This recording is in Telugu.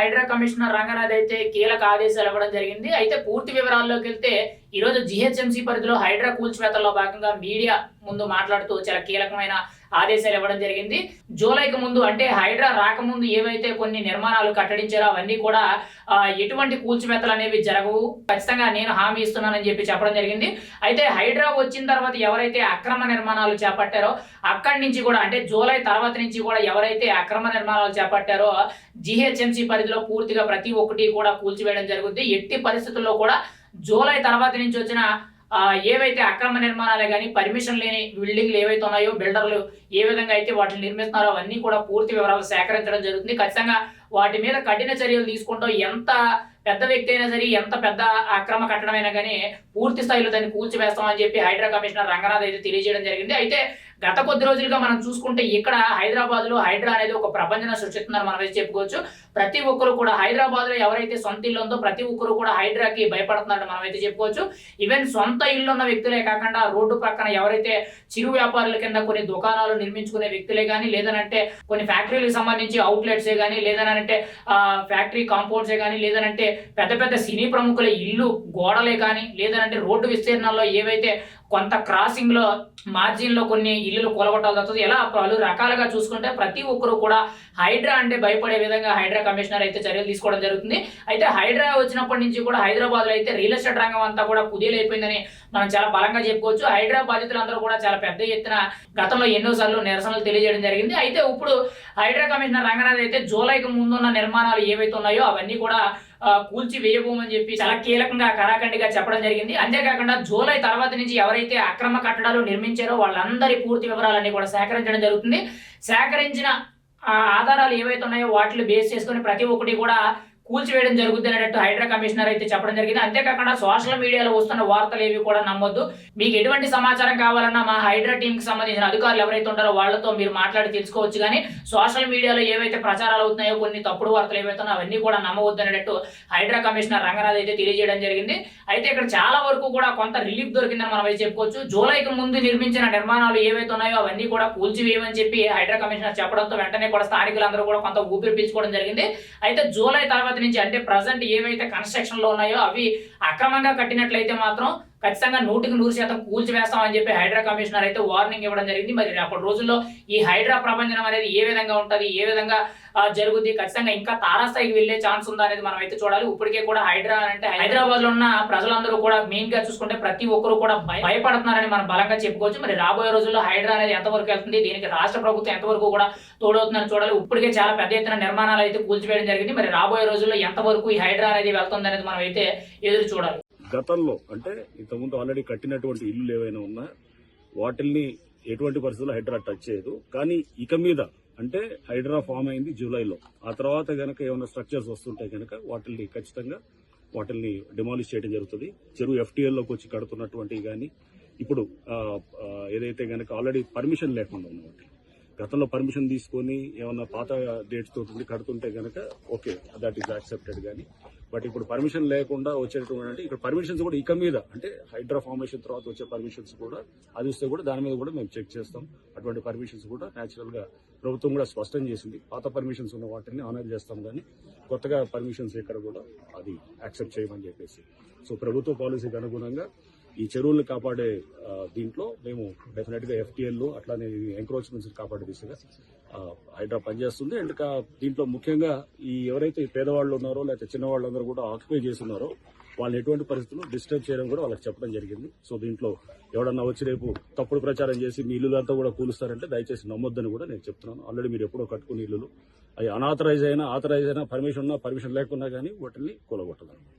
హైడ్రా కమిషనర్ రంగనాథ్ అయితే కీలక ఆదేశాలు ఇవ్వడం జరిగింది. అయితే పూర్తి వివరాల్లోకి వెళ్తే ఈ రోజు జిహెచ్ఎంసీ పరిధిలో హైడ్రా కూల్చివేతల్లో భాగంగా మీడియా ముందు మాట్లాడుతూ చాలా కీలకమైన ఆదేశాలు ఇవ్వడం జరిగింది. జూలైకి ముందు అంటే హైడ్రా రాకముందు ఏవైతే కొన్ని నిర్మాణాలు కట్టడించారో అవన్నీ కూడా ఎటువంటి కూల్చివేతలు అనేవి జరగవు. ఖచ్చితంగా నేను హామీ ఇస్తున్నానని చెప్పి చెప్పడం జరిగింది. అయితే హైడ్రా వచ్చిన తర్వాత ఎవరైతే అక్రమ నిర్మాణాలు చేపట్టారో అక్కడి నుంచి కూడా అంటే జూలై తర్వాత నుంచి కూడా ఎవరైతే అక్రమ నిర్మాణాలు చేపట్టారో జిహెచ్ఎంసీ పరిధిలో పూర్తిగా ప్రతి ఒక్కటి కూడా కూల్చివేయడం జరుగుతుంది ఎట్టి పరిస్థితుల్లో కూడా జూలై తర్వాత నుంచి వచ్చిన ఏవైతే అక్రమ నిర్మాణాలే కానీ పర్మిషన్ లేని బిల్డింగ్లు ఏవైతే ఉన్నాయో బిల్డర్లు ఏ విధంగా అయితే వాటిని నిర్మిస్తున్నారో అవన్నీ కూడా పూర్తి వివరాలు సేకరించడం జరుగుతుంది. ఖచ్చితంగా వాటి మీద కఠిన చర్యలు తీసుకుంటాం ఎంత పెద్ద వ్యక్తి అయినా సరే ఎంత పెద్ద అక్రమ కట్టడమైనా కానీ పూర్తి స్థాయిలో దాన్ని కూల్చివేస్తామని చెప్పి హైడ్రా కమిషనర్ రంగనాథ్ అయితే తెలియజేయడం జరిగింది. అయితే గత కొద్ది రోజులుగా మనం చూసుకుంటే ఇక్కడ హైదరాబాద్లో హైడ్రా అనేది ఒక ప్రపంచం సృష్టిస్తుందని మనం అయితే చెప్పుకోవచ్చు. ప్రతి ఒక్కరు కూడా హైదరాబాద్లో ఎవరైతే సొంత ఇల్లు ఉందో ప్రతి ఒక్కరు కూడా హైడ్రాకి భయపడుతున్నారని మనం అయితే చెప్పుకోవచ్చు. ఈవెన్ సొంత ఇల్లు ఉన్న వ్యక్తులే కాకుండా రోడ్డు పక్కన ఎవరైతే చిరు వ్యాపారుల కింద కొన్ని దుకాణాలు నిర్మించుకునే వ్యక్తులే కానీ లేదనంటే కొన్ని ఫ్యాక్టరీలకు సంబంధించి అవుట్లెట్సే కానీ లేదనంటే ఫ్యాక్టరీ కాంపౌండ్సే కానీ లేదనంటే పెద్ద పెద్ద సినీ ప్రముఖుల ఇల్లు గోడలే కానీ లేదనంటే రోడ్డు విస్తీర్ణంలో ఏవైతే కొంత క్రాసింగ్లో మార్జిన్లో కొన్ని ఇల్లులు కూలగొట్టాల్సి వస్తుంది. ఎలా? పలు రకాలుగా చూసుకుంటే ప్రతి ఒక్కరు కూడా హైడ్రా అంటే భయపడే విధంగా హైడ్రా కమిషనర్ అయితే చర్యలు తీసుకోవడం జరుగుతుంది. అయితే హైడ్రా వచ్చినప్పటి నుంచి కూడా హైదరాబాద్లో అయితే రియల్ ఎస్టేట్ రంగం అంతా కూడా కుదేలైపోయిందని మనం చాలా బలంగా చెప్పుకోవచ్చు. హైడ్రా బాధితులందరూ కూడా చాలా పెద్ద ఎత్తున గతంలో ఎన్నో సార్లు నిరసనలు తెలియజేయడం జరిగింది. అయితే ఇప్పుడు హైడ్రా కమిషనర్ రంగనాథ్ అయితే జూలైకి ముందున్న నిర్మాణాలు ఏవైతే ఉన్నాయో అవన్నీ కూడా కూల్చి వేయబోమని చెప్పి చాలా కీలకంగా కరాఖండిగా చెప్పడం జరిగింది. అంతేకాకుండా జూలై తర్వాత నుంచి ఎవరైతే అక్రమ కట్టడాలు నిర్మించారో వాళ్ళందరి పూర్తి వివరాలన్నీ కూడా సేకరించడం జరుగుతుంది. సేకరించిన ఆధారాలు ఏవైతే ఉన్నాయో వాటిని బేస్ చేసుకొని ప్రతి ఒక్కటి కూడా కూల్చివేయడం జరుగుతుంది అనేటట్టు హైడ్రా కమిషనర్ అయితే చెప్పడం జరిగింది. అంతేకాకుండా సోషల్ మీడియాలో వస్తున్న వార్తలు ఏవి కూడా నమ్మొద్దు. మీకు ఎటువంటి సమాచారం కావాలన్నా మా హైడ్రా టీమ్కి సంబంధించిన అధికారులు ఎవరైతే ఉంటారో వాళ్ళతో మీరు మాట్లాడి తెలుసుకోవచ్చు. కానీ సోషల్ మీడియాలో ఏవైతే ప్రచారాలు అవుతున్నాయో కొన్ని తప్పుడు వార్తలు ఏవైతే అవన్నీ కూడా నమ్మవద్దు అనేటట్టు హైడ్రా కమిషనర్ రంగనాథ్ అయితే తెలియజేయడం జరిగింది. అయితే ఇక్కడ చాలా వరకు కూడా కొంత రిలీఫ్ దొరికిందని మనం అయితే చెప్పుకోవచ్చు. జూలైకి ముందు నిర్మించిన నిర్మాణాలు ఏవైతే ఉన్నాయో అవన్నీ కూడా కూల్చివేయమని చెప్పి హైడ్రా కమిషనర్ చెప్పడంతో వెంటనే కూడా స్థానికులందరూ కూడా కొంత ఊపిరి పీల్చుకోవడం జరిగింది. అయితే జూలై తర్వాత నుంచి అంటే ప్రజెంట్ ఏవైతే కన్స్ట్రక్షన్లో ఉన్నాయో అవి అక్రమంగా కట్టినట్లయితే మాత్రం ఖచ్చితంగా నూటికి నూరు శాతం కూల్చివేస్తామని చెప్పి హైడ్రా కమిషనర్ అయితే వార్నింగ్ ఇవ్వడం జరిగింది. మరి అప్పటి రోజుల్లో ఈ హైడ్రా ప్రపంచం అనేది ఏ విధంగా ఉంటుంది ఏ విధంగా జరుగుతుంది జరుగుద్ది ఖచ్చితంగా ఇంకా తారాస్థాయికి వెళ్ళే ఛాన్స్ ఉందా అనేది మనం అయితే చూడాలి. ఇప్పటికే కూడా హైడ్రా అంటే హైదరాబాద్లో ఉన్న ప్రజలందరూ కూడా మెయిన్గా చూసుకుంటే ప్రతి ఒక్కరు కూడా భయపడుతున్నారని మనం బలంగా చెప్పుకోవచ్చు. మరి రాబోయే రోజుల్లో హైడ్రా అనేది ఎంతవరకు వెళ్తుంది దీనికి రాష్ట్ర ప్రభుత్వం ఎంతవరకు కూడా తోడవుతుందని చూడాలి. ఇప్పటికే చాలా పెద్ద ఎత్తున నిర్మాణాలు అయితే కూల్చివేయడం జరిగింది. మరి రాబోయే రోజుల్లో ఎంతవరకు ఈ హైడ్రా అనేది వెళ్తుంది అనేది మనం అయితే ఎదురు చూడాలి. గతంలో అంటే ఇంతకుముందు ఆల్రెడీ కట్టినటువంటి ఇల్లులు ఏవైనా ఉన్నా వాటిల్ని ఎటువంటి పరిస్థితుల్లో హైడ్రా టచ్ చేయదు. కానీ ఇక మీద అంటే హైడ్రా ఫామ్ అయింది జూలైలో. ఆ తర్వాత గనక ఏమైనా స్ట్రక్చర్స్ వస్తుంటే గనక వాటిల్ని ఖచ్చితంగా వాటిల్ని డిమాలిష్ చేయడం జరుగుతుంది. చెరువు ఎఫ్టీఎల్లోకి వచ్చి కడుతున్నటువంటివి కానీ ఇప్పుడు ఏదైతే గనక ఆల్రెడీ పర్మిషన్ లేకుండా ఉన్నవాటి గతంలో పర్మిషన్ తీసుకొని ఏమన్నా పాత డేట్స్ తోటి కడుతుంటే గనక ఓకే దట్ ఈస్ యాక్సెప్టెడ్ కానీ బట్ ఇప్పుడు పర్మిషన్ లేకుండా వచ్చేటటువంటి అంటే ఇక్కడ పర్మిషన్స్ కూడా ఇక మీద అంటే హైడ్రా ఫార్మేషన్ తర్వాత వచ్చే పర్మిషన్స్ కూడా అది వస్తే కూడా దాని మీద కూడా మేము చెక్ చేస్తాం. అటువంటి పర్మిషన్స్ కూడా న్యాచురల్గా ప్రభుత్వం కూడా స్పష్టం చేసింది. పాత పర్మిషన్స్ ఉన్న వాటిని ఆనర్ చేస్తాం కానీ కొత్తగా పర్మిషన్స్ ఇక్కడ కూడా అది యాక్సెప్ట్ చేయమని చెప్పేసి. సో ప్రభుత్వ పాలసీకి అనుగుణంగా ఈ చెరువుల్ని కాపాడే దీంట్లో మేము డెఫినెట్గా ఎఫ్టీఎల్ అట్లానే ఎంక్రోచ్మెంట్స్ కాపాడే దిశగా హైడ్రా పనిచేస్తుంది. అండ్ కా- దీంట్లో ముఖ్యంగా ఈ ఎవరైతే పేదవాళ్ళు ఉన్నారో లేకపోతే చిన్నవాళ్ళందరూ కూడా ఆక్యుపై చేస్తున్నారో వాళ్ళని ఎటువంటి పరిస్థితుల్లో డిస్టర్బ్ చేయడం కూడా వాళ్ళకి చెప్పడం జరిగింది. సో దీంట్లో ఎవడన్నా వచ్చి రేపు తప్పుడు ప్రచారం చేసి మీ ఇల్లులంతా కూడా కూలుస్తారంటే దయచేసి నమ్మొద్దని కూడా నేను చెప్తున్నాను. ఆల్రెడీ మీరు ఎప్పుడో కట్టుకునే ఇల్లులు. అవి అనాథరైజ్ అయినా ఆథరైజ్ అయినా పర్మిషన్ ఉన్నా పర్మిషన్ లేకున్నా కానీ వాటిని కూలగొట్టదాం